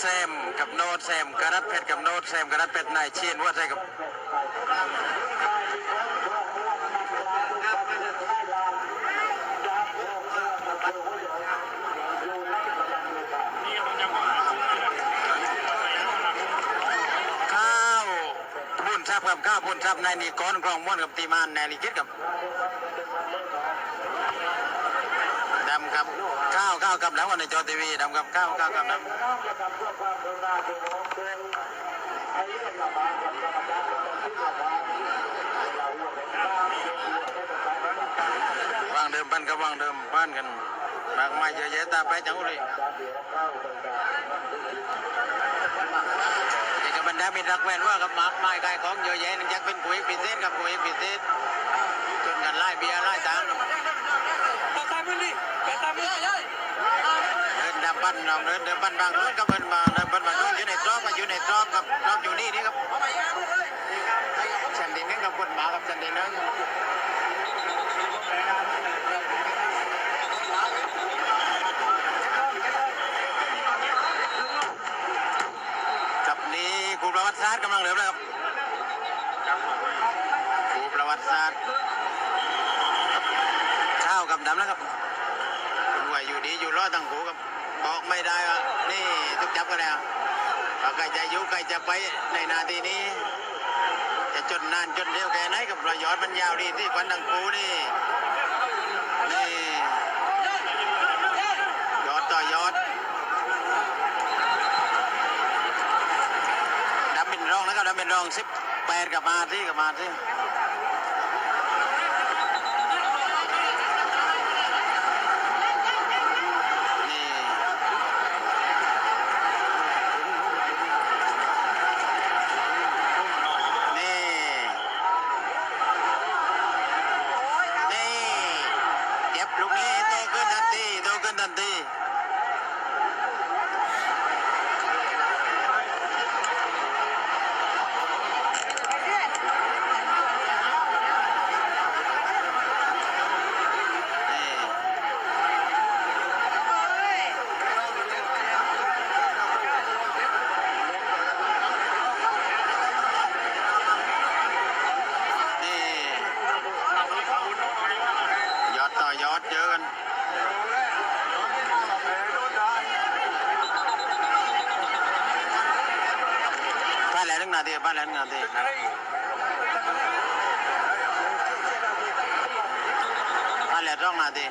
แซมกับโนดแซมกรัดเพชรกับโนดแซมกรัดเพชรนายเชียนว่าใช่กับข้าวบุญทรัพย์กับข้าวบุญทรัพย์นายนิกรกรองม้วนกับตีมานนายลิกิตกับ ดำกับข้าวข้าวกับน้ำวันในจอทีวีดำกับข้าวข้าวกับน้ำวางเดิมบ้านกับวางเดิมบ้านกันมากมายเยอะแยะตาไปจังเลยเด็กกับบรรดามิตรรักแวนว่ากับมากไม้กายของเยอะแยะนึงยักเป็นกุยพิเศษกับกุยพิเศษจนกันไล่เบียร์ไล่ตังค์ ตามมือดิตามมือ เดินดั บันน้องเดินเดินบันบางรุ่นกับเดินมาเดินบันบางรุ่นอยู่ในตรอกกับอยู่ในตรอกกับตรอกอยู่นี่นี่ครับฉันดินนึงกับคนหมากับฉันดินนึงกับนี้ครูประวัติศาสตร์กำลังเหลือเลยครับครูประวัติศาสตร์ข้าวกับดำแล้วครับรวยอยู่ดีอยู่รอดตั้งหูกับ บอกไม่ได้ว่านี่ทุกจับกันแล้วใครจะยู่ใครจะไปในนาทีนี้ จะจนนานจนเร็วแค่ไหนกับประโยชน์มันยาวดีที่ควันตั้งหูนี่นี่ยอดต่อยอดดำเป็นรองนะครับดำเป็นรองสิบแปดกับมาที่กับมาที่ นี่นี่นี่เก็บลูกนี้โตขึ้นทันที โตขึ้นทันทีนี่นี่ยอดต่อยอดเจอกันบ้านแล้วหนึ่งนาทีบ้านแล้วหนึ่งนาทีบ้านแล้วสองนาที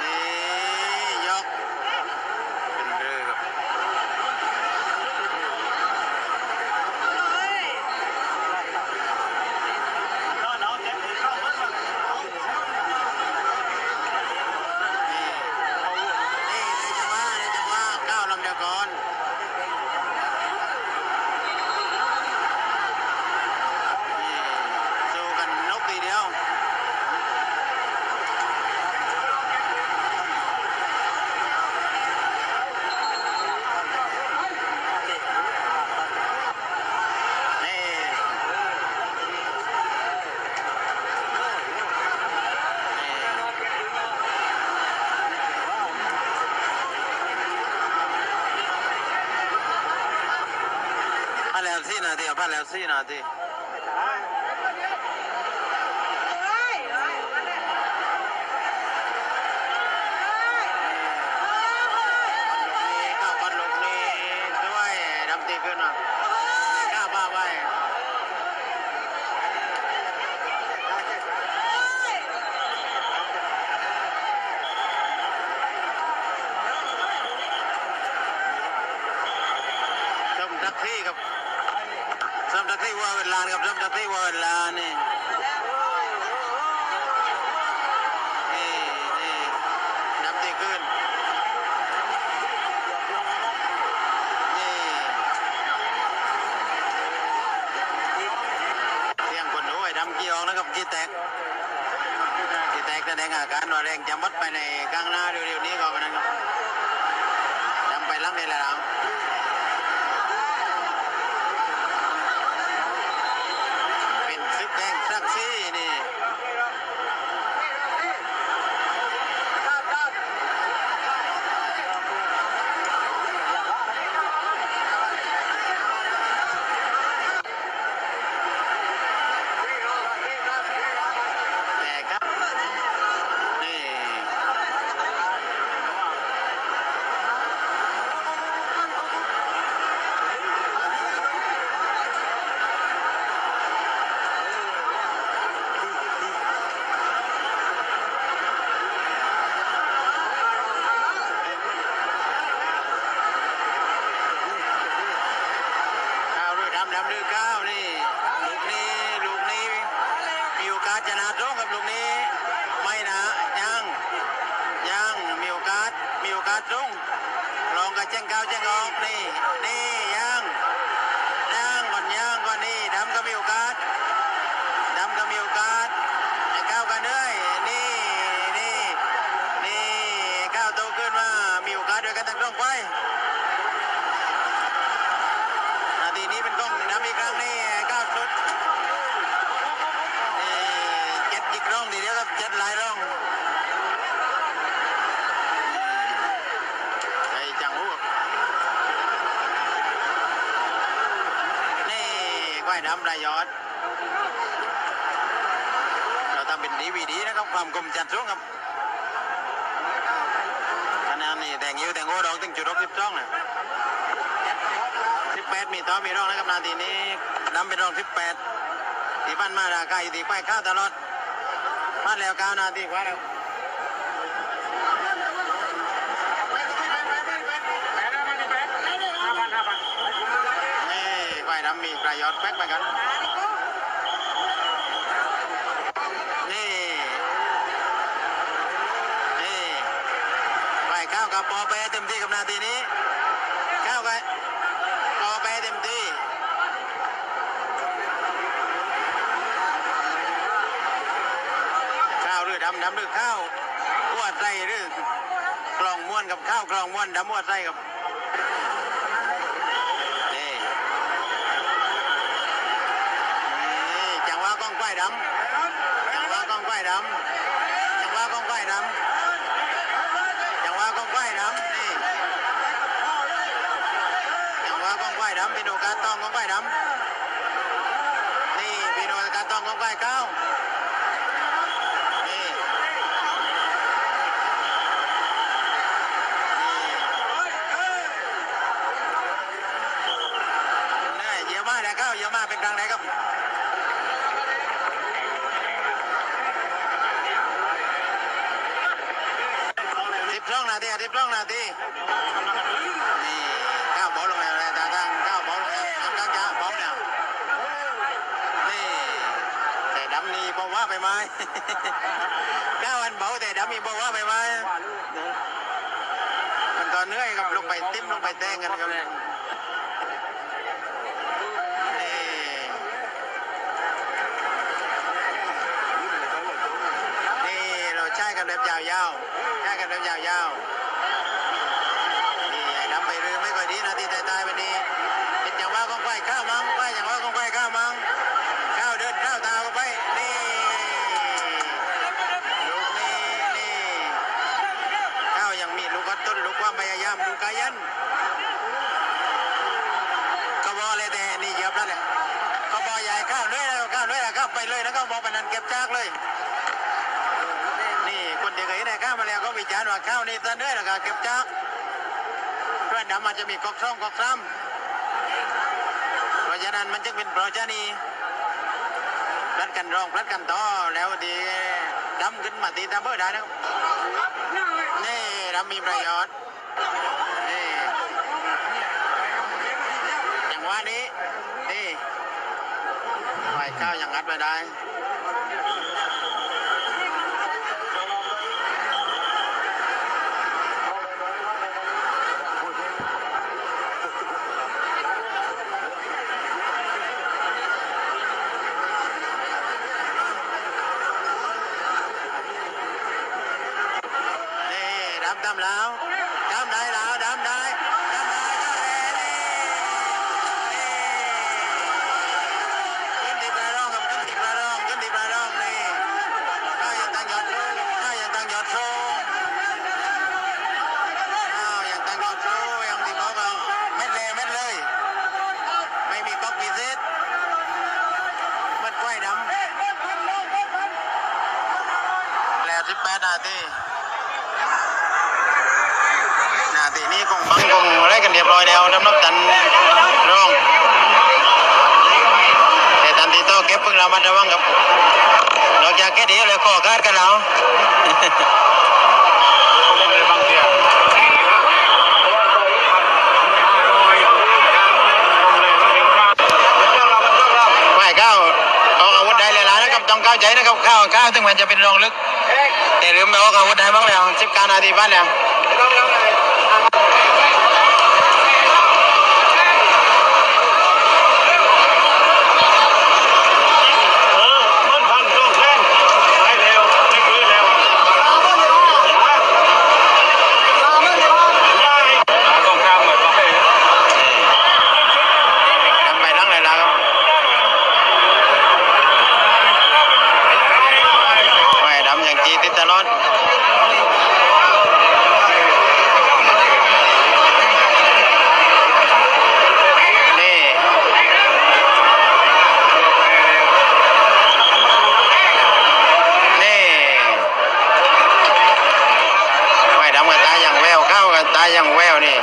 นี่นี่ยกเป็นเรือครับนี่นี่ในจังหวะในจังหวะก้าวลำเดียวก่อนนี่สู้กันนกทีเดียว นี่พันแล้วสี่ นาทีอะพันแล้วสี่นาทีนี่ข้าวปันลูกนี่ด้วยดำตีขึ้นอะข้าวบ้าไปชมทักซี่กับชมทักซี่ว่าเวละพี่ว่าเวลานี่นี่นี่ดำตีขึ้นเสียงคนดูไอ้ดำกี่ออกนะครับกี่แตกกี่แตกแสดงอาการว่าแรงจะหมดไปในกลางหน้าเร็วๆนี้ก็วันนั้นครับดำไปลังในแล้วเอกาสชนะตรงกับลูกนี้ ไม่นะยังยังมีโอกาสมีโอกาสตรงลองกับเจ้งก้าวเจ้งออกนี่นี่ยังยังก่อนยังก่อนนี่ดำก็มีโอกาสดำก็มีโอกาสไอ้ก้าวกันเลยนี่นี่นี่ก้าวโตขึ้นมามีโอกาสด้วยกันทั้งสองฝ่ายนาทีนี้เป็นกล้องดำอีกครั้งนี่ก้าวสุด นี่เจ็ดยิกร่องทีเดียวครับเจ็ดหลายร่องใส่จังหูครับนี่ ก้ำรายยอด เราทำเป็นดีวีดีนะครับความคมจัดสูงครับขนาดนี้แต่งยิ้วแต่งโอ้ดอกถึงจุดรบสิบสองนะสิบแปดมีต่อมีร่องนะครับนาทีนี้ดำเป็นร่องสิบแปดที่บ้านมาราคาอยู่ที่ป้ายข้าวตลอดมาแล้วเก้านาทีกว่าแล้วนี่ป้ายดำ มีกระยอดแป๊กไปกัน นี่ นี่ป้ายข้าวกับปอแปเต็มที่กับนาทีนี้ข้าวกับปอแปเต็มที่ข้าวหรือดำดำหรือข้าวม้วนไส้หรือกลองม้วนกับข้าวกลองม้วนดำม้วนไส้กับนี่นี่จังหวะกล้องไฟ ดำจังหวะกองไฟดำจังหวะกองไฟดำจังหวะกองไฟดำนี่จังหวะกองไฟดำเป็นโอกาสต้องกองไฟดำนี่เป็นโอกาสต้องกองไฟเก้าเยอะมากนะครับเยอะมากเป็นครั้งไหนครับ สิบสอาทีสิบสองนาทีนี่ก้าวบอลลงแล้วตาตั้งก้าวบอลลงแล้วทำตั้งจ้าบอลแล้วนี่แต่ดำนี่บอกว่าไปไหมก้าวอันเบาแต่ดำนี่บอกว่าไปไหมมันตอนเหนื่อยครับลงไปติ้มลงไปแตงกันครับนี่นี่เราใช้กันแบบยาวๆ กันแบบยาวๆนี่ไอ้ดำไปเรือไม่ค่อยดีนะที่ตายๆวันนี้เป็นอย่างว่าของไฟข้าวมั้งไฟอย่างว่าของไฟข้าวมั้งข้าวเดินข้าวตาเข้าไปนี่ลูกนี้นี่ข้าวยังมีลูกกระตุ้นลูกความพยายามลูกกายันก็บอกเลยแต่นี่เยียบแล้วเนี่ยก็บอกใหญ่ข้าวด้วยนะข้าวด้วยนะข้าวไปเลยนะก็บอกไปนันเก็บจากเลย นี่คนได้ข้าวมาแล้วก็วิจารณ์ว่าข้าวนี่ตะเนื้อแล้วก็เก็บจากเพื่อนดำมันจะมีกอกซ่องกอกซ้ำเพราะฉะนั้นมันจึงเป็นโปรชนีพลัดกันรองพลัดกันต่อแล้วดีดำขึ้นมาตีตาเบอร์ได้นะครับนี่ดำมีประโยชน์นี่อย่างว่านี้นี่ไหวข้าวยังงัดไม่ได้ ปดนาทีนาทีนี้คงบังคงอะไรกันเรียบร้อยแล้วน้ำนับตันร่องแต่ตันทีโตเก็บเพิ่งเรามาระวังกับนอกจากแค่เดียวเลยขอคาดกันแล้วไม่เข้าออกอาวุธได้เลยล่ะนะครับต้องเข้าใจนะครับข้าเข้าวถึงมันจะเป็นรองลึก แต่ลืมไปออกอาวุธได้บ้างแล้วสิบการนาทีบ้านแล้ว เออมันพันโลกแรงหายเร็วไม่ฟื้นแล้วฮะได้ตรงข้ามเหมือนว่าให้ ทำไปทั้งเลยล่ะครับไม่ดำอย่างจีติดตลอดนี่นี่ไม่ดำกับตาอย่างแววเข้ากับตาอย่างแววนี่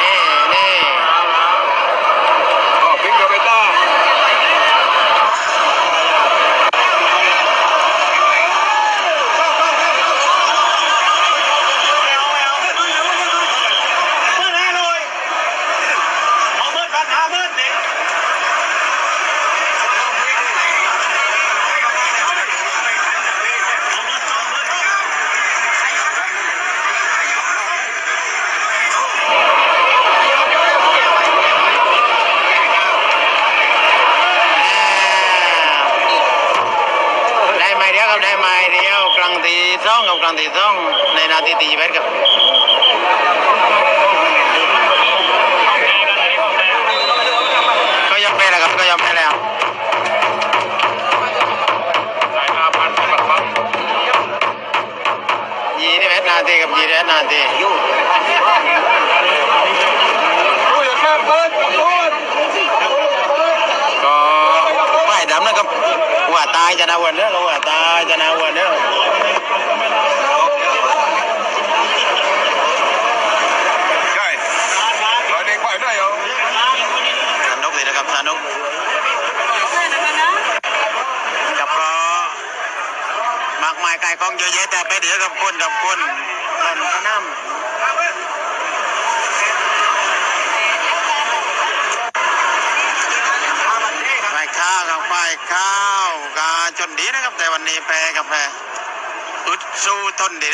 นี่นี่ อ๋อพิงกับไปต้า ได้ไม้เดียวครับได้ไม้เดียวกลางตี ซ่องกับกลางตีซ่องในนาทีตีเวทครับก็ยอมแพ้แล้วครับก็ยอมแพ้แล้วสายอาพันธ์บัตรปั๊มยี่สิบเอ็ดนาทีกับยี่สิบเอ็ดนาทีดูอยาแค่เปิดกับพูดก็ป้ายดำนะครับว่าตายจะนาวันเด้อว่าตายจะนาวันเด้อ ใช่เราเด็กไปได้เหรอ สนุกดีนะครับสนุกกับก็มากมายไก่กอง เยอะแยะแต่ไปเดี๋ยวกับคนกับคนหล่นกระน้ำฝ่ายข้าวกับฝ่ายข้าวกาจนดีนะครับ แต่วันนี้แพ้กับแพ้อึดสู้ทนดีนะ